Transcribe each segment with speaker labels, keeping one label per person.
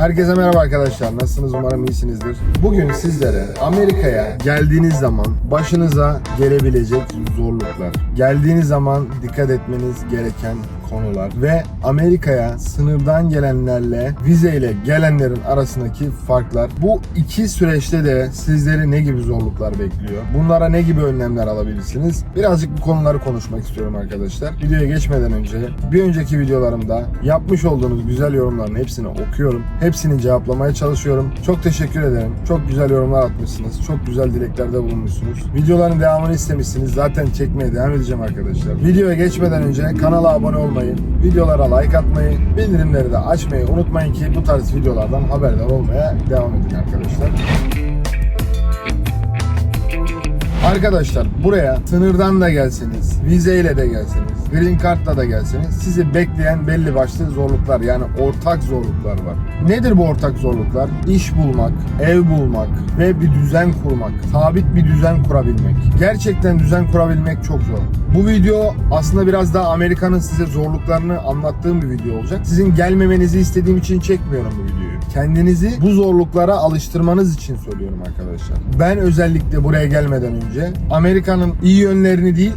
Speaker 1: Herkese merhaba arkadaşlar. Nasılsınız? Umarım iyisinizdir. Bugün sizlere Amerika'ya geldiğiniz zaman başınıza gelebilecek zorluklar, geldiğiniz zaman dikkat etmeniz gereken konular ve Amerika'ya sınırdan gelenlerle vizeyle gelenlerin arasındaki farklar. Bu iki süreçte de sizleri ne gibi zorluklar bekliyor? Bunlara ne gibi önlemler alabilirsiniz? Birazcık bu konuları konuşmak istiyorum arkadaşlar. Videoya geçmeden önce bir önceki videolarımda yapmış olduğunuz güzel yorumların hepsini okuyorum. Hepsini cevaplamaya çalışıyorum. Çok teşekkür ederim. Çok güzel yorumlar atmışsınız. Çok güzel dileklerde bulunmuşsunuz. Videoların devamını istemişsiniz. Zaten çekmeye devam edeceğim arkadaşlar. Videoya geçmeden önce kanala abone olmayı, videolara like atmayı, bildirimleri de açmayı unutmayın ki bu tarz videolardan haberdar olmaya devam edin arkadaşlar. Arkadaşlar buraya sınırdan da gelseniz, vizeyle de gelseniz, green card'la da gelseniz sizi bekleyen belli başlı zorluklar yani ortak zorluklar var. Nedir bu ortak zorluklar? İş bulmak, ev bulmak ve bir düzen kurmak, sabit bir düzen kurabilmek. Gerçekten düzen kurabilmek çok zor. Bu video aslında biraz daha Amerika'nın size zorluklarını anlattığım bir video olacak. Sizin gelmemenizi istediğim için çekmiyorum bu videoyu. Kendinizi bu zorluklara alıştırmanız için söylüyorum arkadaşlar. Ben özellikle buraya gelmeden önce Amerika'nın iyi yönlerini değil,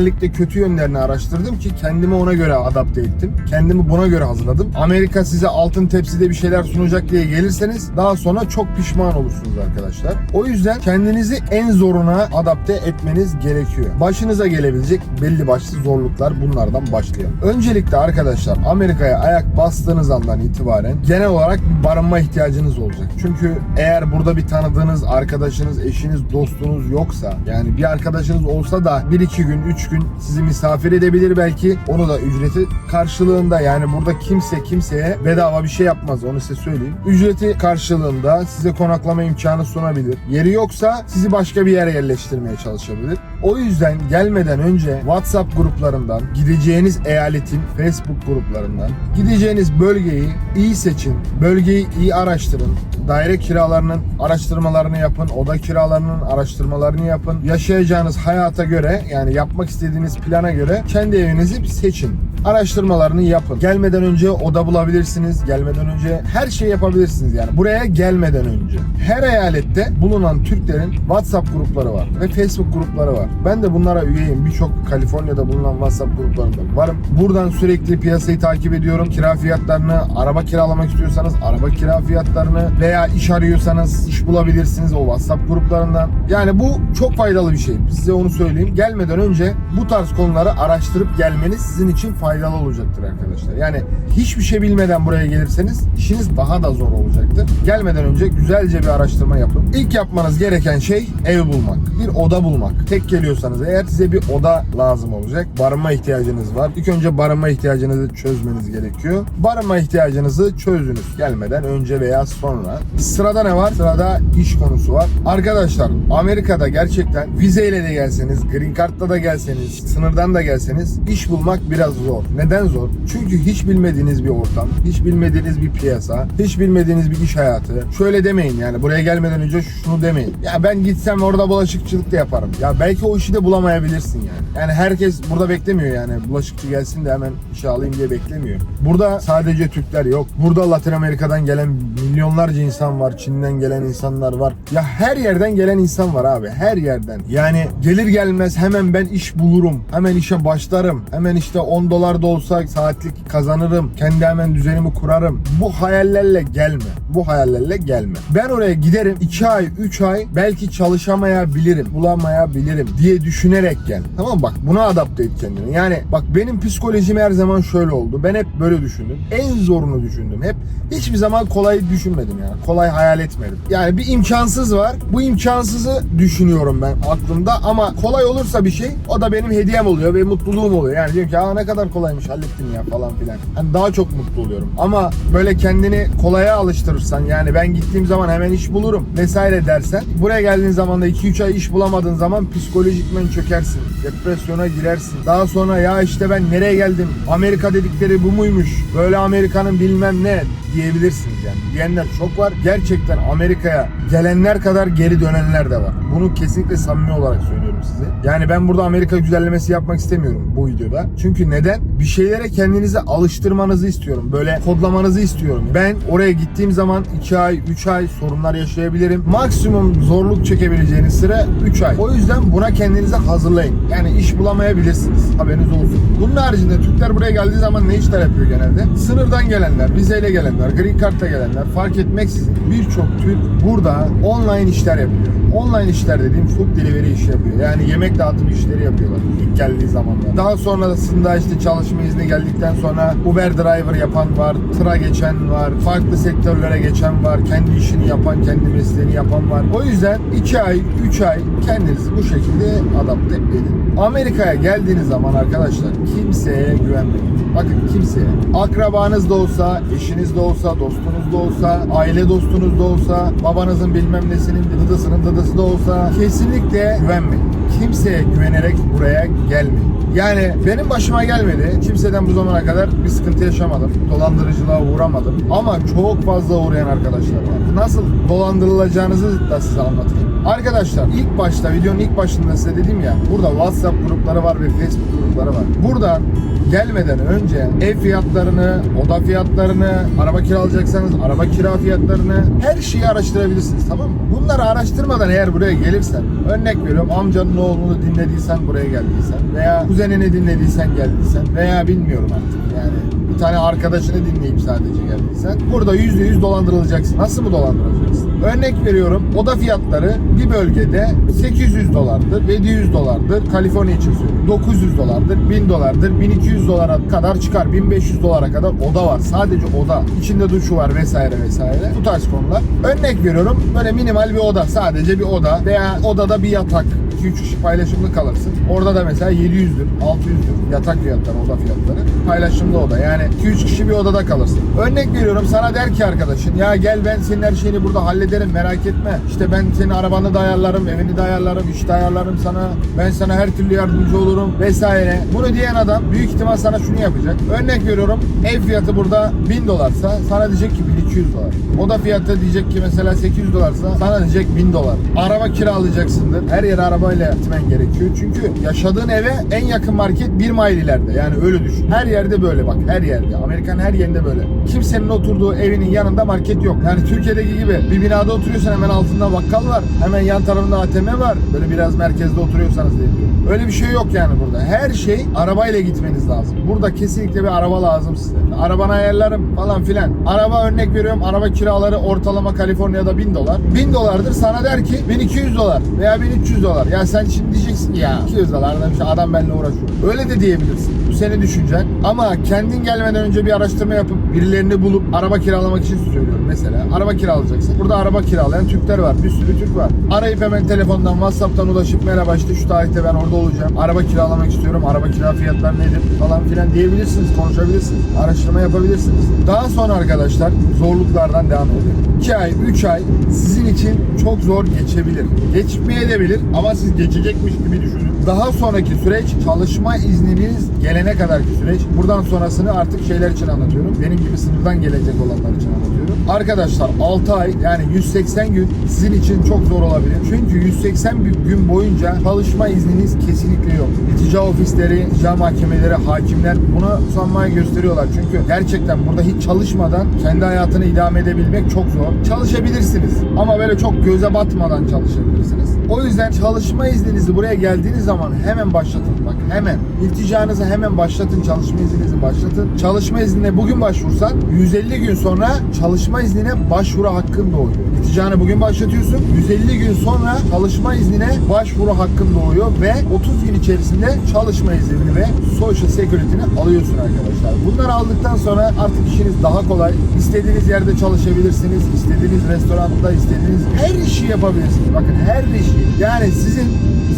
Speaker 1: genellikle kötü yönlerini araştırdım ki kendimi ona göre adapte ettim. Kendimi buna göre hazırladım. Amerika size altın tepside bir şeyler sunacak diye gelirseniz daha sonra çok pişman olursunuz arkadaşlar. O yüzden kendinizi en zoruna adapte etmeniz gerekiyor. Başınıza gelebilecek belli başlı zorluklar bunlardan başlayalım. Öncelikle arkadaşlar Amerika'ya ayak bastığınız andan itibaren genel olarak barınma ihtiyacınız olacak. Çünkü eğer burada bir tanıdığınız arkadaşınız, eşiniz, dostunuz yoksa yani bir arkadaşınız olsa da 1-2 gün, 3 gün sizi misafir edebilir belki. Onu da ücreti karşılığında yani burada kimse kimseye bedava bir şey yapmaz onu size söyleyeyim. Ücreti karşılığında size konaklama imkanı sunabilir. Yeri yoksa sizi başka bir yere yerleştirmeye çalışabilir. O yüzden gelmeden önce WhatsApp gruplarından, gideceğiniz eyaletin Facebook gruplarından, gideceğiniz bölgeyi iyi seçin, bölgeyi iyi araştırın, daire kiralarının araştırmalarını yapın, oda kiralarının araştırmalarını yapın. Yaşayacağınız hayata göre yani yapmak istediğiniz plana göre kendi evinizi seçin. Araştırmalarını yapın. Gelmeden önce oda bulabilirsiniz. Gelmeden önce her şeyi yapabilirsiniz yani. Buraya gelmeden önce. Her eyalette bulunan Türklerin WhatsApp grupları var ve Facebook grupları var. Ben de bunlara üyeyim. Birçok Kaliforniya'da bulunan WhatsApp gruplarında varım. Buradan sürekli piyasayı takip ediyorum. Kira fiyatlarını, araba kiralamak istiyorsanız araba kira fiyatlarını veya iş arıyorsanız iş bulabilirsiniz o WhatsApp gruplarından. Yani bu çok faydalı bir şey. Size onu söyleyeyim. Gelmeden önce bu tarz konuları araştırıp gelmeniz sizin için faydalı olacaktır arkadaşlar. Yani hiçbir şey bilmeden buraya gelirseniz işiniz daha da zor olacaktır. Gelmeden önce güzelce bir araştırma yapın. İlk yapmanız gereken şey ev bulmak. Bir oda bulmak. Tek geliyorsanız eğer size bir oda lazım olacak. Barınma ihtiyacınız var. İlk önce barınma ihtiyacınızı çözmeniz gerekiyor. Barınma ihtiyacınızı çözdünüz gelmeden önce veya sonra. Sırada ne var? Sırada iş konusu var. Arkadaşlar Amerika'da gerçekten vizeyle de gelseniz, green card'la da gelseniz, sınırdan da gelseniz iş bulmak biraz zor. Neden zor? Çünkü hiç bilmediğiniz bir ortam, hiç bilmediğiniz bir piyasa, hiç bilmediğiniz bir iş hayatı. Şöyle demeyin yani buraya gelmeden önce şunu demeyin. Ya ben gitsem orada bulaşıkçılık da yaparım. Ya belki o işi de bulamayabilirsin yani. Yani herkes burada beklemiyor yani bulaşıkçı gelsin de hemen işe alayım diye beklemiyor. Burada sadece Türkler yok. Burada Latin Amerika'dan gelen milyonlarca insan var. Çin'den gelen insanlar var. Ya her yerden gelen insan var abi. Her yerden. Yani gelir gelmez hemen ben iş bulurum. Hemen işe başlarım. Hemen işte 10 dolar da olsa saatlik kazanırım. Kendi hemen düzenimi kurarım. Bu hayallerle gelme. Bu hayallerle gelme. Ben oraya giderim 2 ay 3 ay belki çalışamayabilirim. Bulamayabilirim diye düşünerek gel. Tamam mı? Bak buna adapte et kendini. Yani bak benim psikolojim her zaman şöyle oldu. Ben hep böyle düşündüm. En zorunu düşündüm. Hep hiçbir zaman kolay düşünmedim yani. Kolay hayal etmedim. Yani bir imkansız var. Bu imkansızı düşünüyorum ben aklımda ama kolay olursa bir şey o da benim hediyem oluyor ve mutluluğum oluyor. Yani diyorum ki aa ne kadar kolaymış hallettim ya falan filan. Hani daha çok mutlu oluyorum. Ama böyle kendini kolaya alıştırırsan yani ben gittiğim zaman hemen iş bulurum vesaire dersen buraya geldiğin zaman da 2-3 ay iş bulamadığın zaman psikolojikmen çökersin. Depresyona girersin. Daha sonra ya işte ben nereye geldim? Amerika dedikleri bu muymuş? Böyle Amerika'nın bilmem ne diyebilirsiniz yani. Diyenler çok var. Gerçekten Amerika'ya gelenler kadar geri dönenler de var. Bunu kesinlikle samimi olarak söylüyorum size. Yani ben burada Amerika güzellemesi yapmak istemiyorum bu videoda. Çünkü neden? Bir şeylere kendinizi alıştırmanızı istiyorum. Böyle kodlamanızı istiyorum. Ben oraya gittiğim zaman 2 ay, 3 ay sorunlar yaşayabilirim. Maksimum zorluk çekebileceğiniz süre 3 ay. O yüzden buna kendinizi hazırlayın. Yani iş bulamayabilirsiniz. Haberiniz olsun. Bunun haricinde Türkler buraya geldiği zaman ne işler yapıyor genelde? Sınırdan gelenler, vizeyle gelenler, green card'la gelenler fark etmeksizin birçok Türk burada online işler yapıyor. Online işler dediğim food delivery işi yapıyor. Yani yemek dağıtım işleri yapıyorlar ilk geldiği zamanlar. Daha sonrasında işte çalışma izni geldikten sonra Uber driver yapan var, tıra geçen var, farklı sektörlere geçen var, kendi işini yapan, kendi mesleğini yapan var. O yüzden 2 ay, 3 ay kendinizi bu şekilde adapte edin. Amerika'ya geldiğiniz zaman arkadaşlar kimseye güvenmeyin. Bakın kimseye. Akrabanız da olsa, eşiniz de olsa, dostunuz da olsa, aile dostunuz da olsa, babanızın bilmem nesinin dıdısının dıdısı da olsa kesinlikle güvenmeyin. Kimseye güvenerek buraya gelmeyin. Yani benim başıma gelmedi. Kimseden bu zamana kadar bir sıkıntı yaşamadım. Dolandırıcılığa uğramadım. Ama çok fazla uğrayan arkadaşlar var. Nasıl dolandırılacağınızı da size anlatayım. Arkadaşlar ilk başta videonun ilk başında size dedim ya burada WhatsApp grupları var ve Facebook grupları var. Buradan gelmeden önce ev fiyatlarını, oda fiyatlarını, araba kiralayacaksanız araba kira fiyatlarını her şeyi araştırabilirsiniz tamam mı? Bunları araştırmadan eğer buraya gelirsen örnek veriyorum amcanın oğlunu dinlediysen buraya geldiysen veya kuzenini dinlediysen geldiysen veya bilmiyorum artık yani bir tane arkadaşını dinleyip sadece geldiysen burada yüzde yüz dolandırılacaksın. Nasıl mı dolandırılacaksın? Örnek veriyorum oda fiyatları bir bölgede 800 dolardır, 700 dolardır. Kaliforniya için söylüyorum. 900 dolardır, 1000 dolardır, 1200 dolara kadar çıkar. 1500 dolara kadar oda var. Sadece oda. İçinde duşu var vesaire vesaire. Bu tarz konular. Örnek veriyorum böyle minimal bir oda. Sadece bir oda veya odada bir yatak. 2-3 kişi paylaşımlı kalırsın. Orada da mesela 700'dür, 600'dür yatak fiyatları, oda fiyatları. Paylaşımlı oda. Yani 2-3 kişi bir odada kalırsın. Örnek veriyorum sana der ki arkadaşın ya gel ben senin her şeyini burada hallederim merak etme. İşte ben senin arabanı da ayarlarım, evini de ayarlarım, işte ayarlarım sana. Ben sana her türlü yardımcı olurum vesaire. Bunu diyen adam büyük ihtimal sana şunu yapacak. Örnek veriyorum ev fiyatı burada 1000 dolarsa sana diyecek ki 1200 dolar. Oda fiyatı diyecek ki mesela 800 dolarsa sana diyecek 1000 dolar. Araba kiralayacaksındır. Her yere arabayla gitmen gerekiyor. Çünkü yaşadığın eve en yakın market bir mile ileride. Yani öyle düşün. Her yerde böyle bak. Her yerde. Amerika'nın her yerinde böyle. Kimsenin oturduğu evinin yanında market yok. Yani Türkiye'deki gibi bir binada oturuyorsan hemen altında bakkal var. Hemen yan tarafında ATM var. Böyle biraz merkezde oturuyorsanız diye. Öyle bir şey yok yani burada. Her şey arabayla gitmeniz lazım. Burada kesinlikle bir araba lazım size. Arabanı ayarlarım falan filan. Araba örnek veriyorum. Araba kiraları ortalama Kaliforniya'da 1000 dolar. 1000 dolardır. Sana der ki 1200 dolar veya 1300 dolar. Ya sen şimdi diyeceksin ya 200 dolardan işte adam benimle uğraşıyor. Öyle de diyebilirsin. Bu senin düşüncen. Ama kendin gelmeden önce bir araştırma yapıp birilerini bulup araba kiralamak için söylüyorum mesela. Araba kiralayacaksın. Burada araba kiralayan Türkler var. Bir sürü Türk var. Arayıp hemen telefondan, WhatsApp'tan ulaşıp merhaba işte şu tarihte ben orada olacağım. Araba kiralamak istiyorum. Araba kira fiyatları nedir falan filan diyebilirsiniz. Konuşabilirsiniz. Araştırma yapabilirsiniz. Daha sonra arkadaşlar zorluklardan devam edelim. 2 ay, 3 ay sizin için çok zor geçebilir. Geçmeyebilir ama siz geçecekmiş gibi düşünün. Daha sonraki süreç çalışma izniniz gelene kadarki süreç. Buradan sonrasını artık şeyler için anlatıyorum. Benim gibi sınırdan gelecek olanlar için anlatıyorum. Arkadaşlar 6 ay yani 180 gün sizin için çok zor olabilir. Çünkü 180 gün boyunca çalışma izniniz kesinlikle yok. İltica ofisleri, icra mahkemeleri, hakimler bunu sanmaya gösteriyorlar. Çünkü gerçekten burada hiç çalışmadan kendi hayatını idame edebilmek çok zor. Çalışabilirsiniz ama böyle çok göze batmadan çalışabilirsiniz. O yüzden çalışma izninizi buraya geldiğiniz zaman hemen başlatın. Bak hemen. İlticanızı hemen başlatın. Çalışma izninizi başlatın. Çalışma iznine bugün başvursan 150 gün sonra çalışma iznine başvuru hakkın doğuyor. İlticanı bugün başlatıyorsun. 150 gün sonra çalışma iznine başvuru hakkın doğuyor ve 30 gün içerisinde çalışma iznini ve social security'ni alıyorsun arkadaşlar. Bunları aldıktan sonra artık işiniz daha kolay. İstediğiniz yerde çalışabilirsiniz. İstediğiniz restoranda, istediğiniz her işi yapabilirsiniz. Bakın her işi. Yani sizin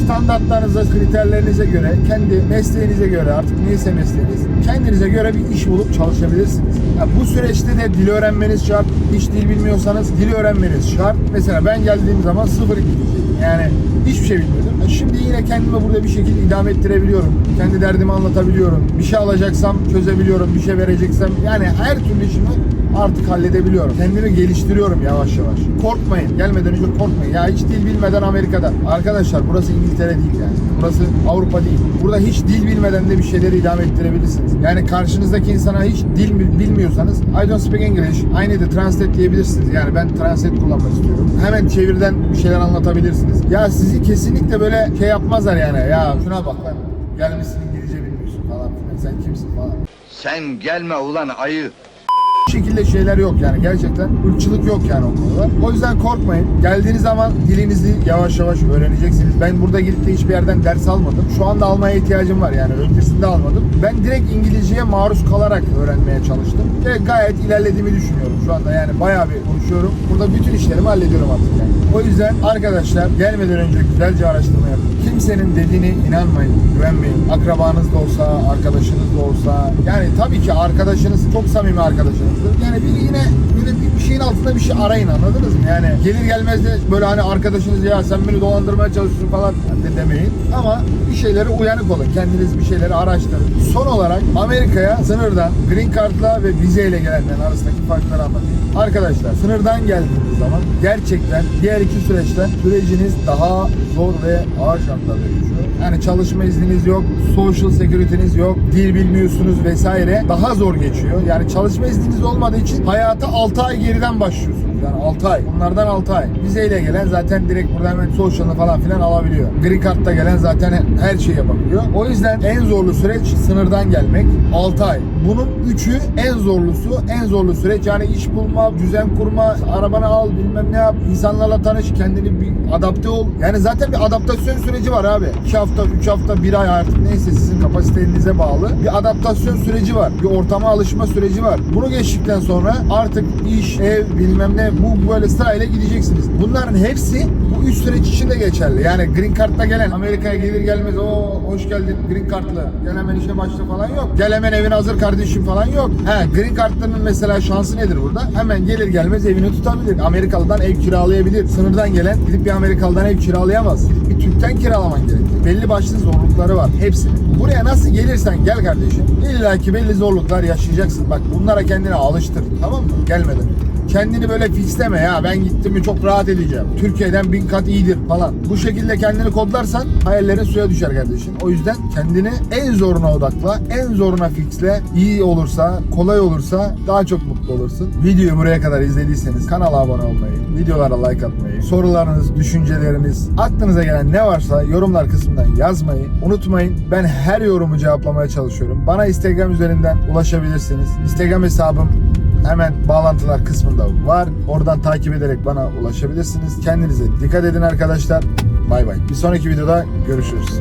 Speaker 1: standartlarınıza, kriterlerinize göre, kendi mesleğinize göre artık neyse mesleğiniz, kendinize göre bir iş bulup çalışabilirsiniz. Ya bu süreçte de dil öğrenmeniz şart. Hiç dil bilmiyorsanız dil öğrenmeniz şart. Mesela ben geldiğim zaman sıfır İngilizceydim. Yani hiçbir şey bilmiyordum. E Şimdi yine kendimi burada bir şekilde idame ettirebiliyorum. Kendi derdimi anlatabiliyorum. Bir şey alacaksam çözebiliyorum. Bir şey vereceksem yani her türlü işimi artık halledebiliyorum. Kendimi geliştiriyorum yavaş yavaş. Korkmayın. Gelmeden önce korkmayın. Ya hiç dil bilmeden Amerika'da. Arkadaşlar burası İngiltere değil yani. Burası Avrupa değil. Burada hiç dil bilmeden de bir şeyleri idame ettirebilirsiniz. Yani karşınızdaki insana hiç dil bil- bilmiyorsanız I don't speak English. I need a translate diyebilirsiniz. Yani ben translate kullanmak istiyorum. Hemen çevirden bir şeyler anlatabilirsiniz. Ya sizi kesinlikle böyle şey yapmazlar yani. Ya şuna bak lan. Gelmişsin İngilizce bilmiyorsun falan. Sen kimsin falan.
Speaker 2: Sen gelme ulan ayı.
Speaker 1: Şekilde şeyler yok yani gerçekten ırkçılık yok yani o konuda. O yüzden korkmayın. Geldiğiniz zaman dilinizi yavaş yavaş öğreneceksiniz. Ben burada gidip de hiçbir yerden ders almadım. Şu anda almaya ihtiyacım var yani öncesinde almadım. Ben direkt İngilizceye maruz kalarak öğrenmeye çalıştım. Ve gayet ilerlediğimi düşünüyorum şu anda yani bayağı bir konuşuyorum. Burada bütün işlerimi hallediyorum artık yani. O yüzden arkadaşlar gelmeden önce güzelce araştırma yapın. Kimsenin dediğine inanmayın, güvenmeyin. Akrabanız da olsa, arkadaşınız da olsa. Yani tabii ki arkadaşınız çok samimi arkadaşınızdır. Yani bir yine böyle bir şeyin altında bir şey arayın anladınız mı? Yani gelir gelmez de böyle hani arkadaşınız ya sen beni dolandırmaya çalışıyorsun falan de demeyin. Ama bir şeylere uyanık olun. Kendiniz bir şeyleri araştırın. Son olarak Amerika'ya sınırdan Green Card'la ve vizeyle gelenlerin arasındaki farkları anlatayım. Arkadaşlar sınırdan geldiğiniz zaman gerçekten diğer iki süreçten süreciniz daha zor ve ağır şartlarda geçiyor. Yani çalışma izniniz yok, social security'niz yok, dil bilmiyorsunuz vesaire. Daha zor geçiyor. Yani çalışma izniniz olmadığı için hayata 6 ay geriden başlıyorsunuz. Yani 6 ay. Bunlardan 6 ay. Vizeyle gelen zaten direkt burada hemen social'ını falan filan alabiliyor. Green Card'da gelen zaten her şeyi yapabiliyor. O yüzden en zorlu süreç sınırdan gelmek 6 ay. Bunun 3'ü en zorlusu, en zorlu süreç. Yani iş bulma, düzen kurma, arabanı al, bilmem ne yap, insanlarla tanış, kendini bir adapte ol. Yani zaten bir adaptasyon süreci var abi. 2 hafta, 3 hafta, 1 ay artık neyse sizin kapasitenize bağlı. Bir adaptasyon süreci var. Bir ortama alışma süreci var. Bunu geçtikten sonra artık iş, ev, bilmem ne bu böyle sırayla gideceksiniz. Bunların hepsi bu üç süreç için de geçerli. Yani Green Card'la gelen Amerika'ya gelir gelmez o hoş geldin Green Card'la gel hemen işe başla falan yok. Gel hemen evin hazır kardeşim falan yok. He Green Card'ların mesela şansı nedir burada? Hemen gelir gelmez evini tutabilir. Amerikalı'dan ev kiralayabilir. Sınırdan gelen gidip bir Amerikalı'dan ev kiralayamaz. Gidip bir Türk'ten kiralaman gerekir. Belli başlı zorlukları var. Hepsinin. Buraya nasıl gelirsen gel kardeşim. İlla ki belli zorluklar yaşayacaksın. Bak bunlara kendini alıştır. Tamam mı? Gelmeden. Kendini böyle fixleme ya ben gittim mi çok rahat edeceğim. Türkiye'den bin kat iyidir falan. Bu şekilde kendini kodlarsan hayallerin suya düşer kardeşim. O yüzden kendini en zoruna odakla. En zoruna fixle. İyi olursa, kolay olursa daha çok mutlu olursun. Videoyu buraya kadar izlediyseniz kanala abone olmayı, videolara like atmayı, sorularınız, düşünceleriniz, aklınıza gelen ne varsa yorumlar kısmından yazmayı unutmayın. Ben her yorumu cevaplamaya çalışıyorum. Bana Instagram üzerinden ulaşabilirsiniz. Instagram hesabım Hemen bağlantılar kısmında var. Oradan takip ederek bana ulaşabilirsiniz. Kendinize dikkat edin arkadaşlar. Bay bay. Bir sonraki videoda görüşürüz.